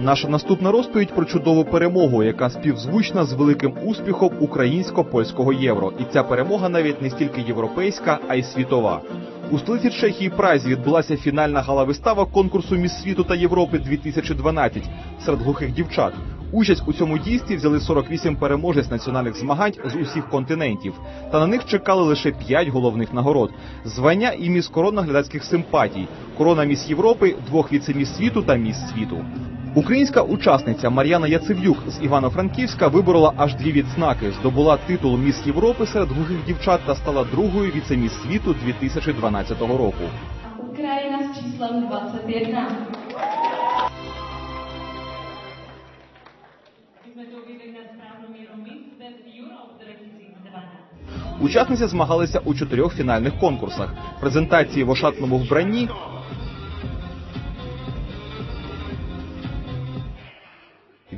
Наша наступна розповідь про чудову перемогу, яка співзвучна з великим успіхом українсько-польського євро. І ця перемога навіть не стільки європейська, а й світова. У столиці Чехії Празі відбулася фінальна гала-вистава конкурсу Міс світу та Європи 2012 серед глухих дівчат. Участь у цьому дійстві взяли 48 переможець національних змагань з усіх континентів, та на них чекали лише 5 головних нагород: звання і міс корона глядацьких симпатій, корона міс Європи, двох віцеміс світу та міс світу. Українська учасниця Мар'яна Яцев'юк з Івано-Франківська виборола аж дві відзнаки, здобула титул Міс Європи серед глухих дівчат та стала другою віцеміс світу 2012 року. Ukrajina s číslem 21. Jsme to uvedli na správnou míru Miss West Europe 2012. Учасниці змагалися у чотирьох фінальних конкурсах: презентації в ошатному вбранні,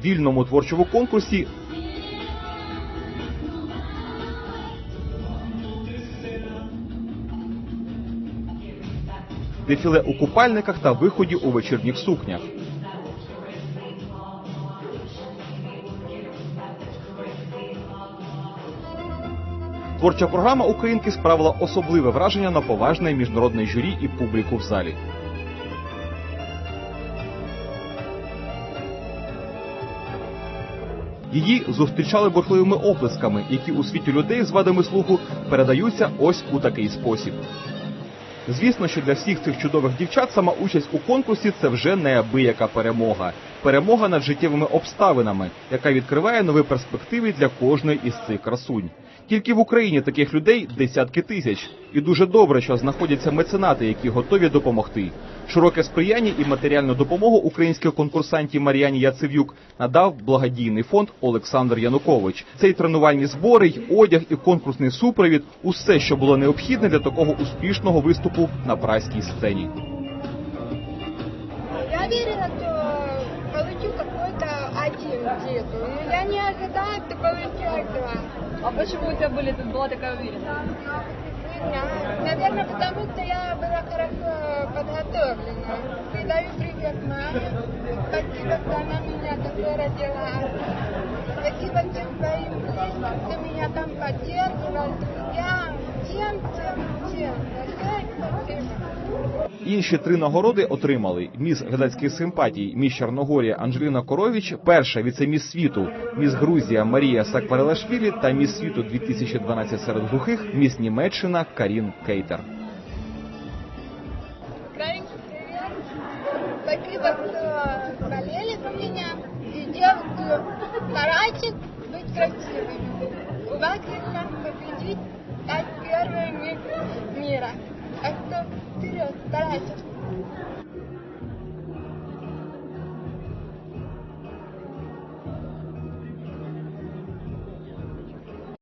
вільному творчому конкурсі. Дефіле у купальниках та виході у вечірніх сукнях. Творча програма українки справила особливе враження на поважне міжнародне журі і публіку в залі. Її зустрічали бурхливими оплесками, які у світі людей з вадами слуху передаються ось у такий спосіб. Звісно, що для всіх цих чудових дівчат сама участь у конкурсі це вже неабияка перемога. Перемога над життєвими обставинами, яка відкриває нові перспективи для кожної із цих красунь. Тільки в Україні таких людей десятки тисяч, і дуже добре, що знаходяться меценати, які готові допомогти. Широке сприяння і матеріальну допомогу українських конкурсантів Мар'яні Яцев'юк надав благодійний фонд Олександр Янукович. Цей тренувальні збори, й одяг і конкурсний супровід усе, що було необхідне для такого успішного виступу на праській сцені. Я верила, что получу какой-то один титул, но я не ожидала, получу два. A почему у тебя были, была такая уверенность? Наверное, потому что я была хорошо подготовлена. Передаю привет маме. Спасибо, что она меня такой родила. Спасибо всем своим близким, кто меня там поддерживал, друзьям, всем, всем. Інші три нагороди отримали міс глядацьких симпатій міс Чорногорія Анжеліна Коровіч, перша віцеміс світу, міс Грузія Марія Сакварелашвілі та міс світу 2012 серед глухих міс Німеччина Карін Кейтер. Украинка, привет. Спасибо, что болели за меня. И девушки, старайтесь быть красивыми. У вас есть шанс победить, стать первыми мира. А что вперед, старайтесь.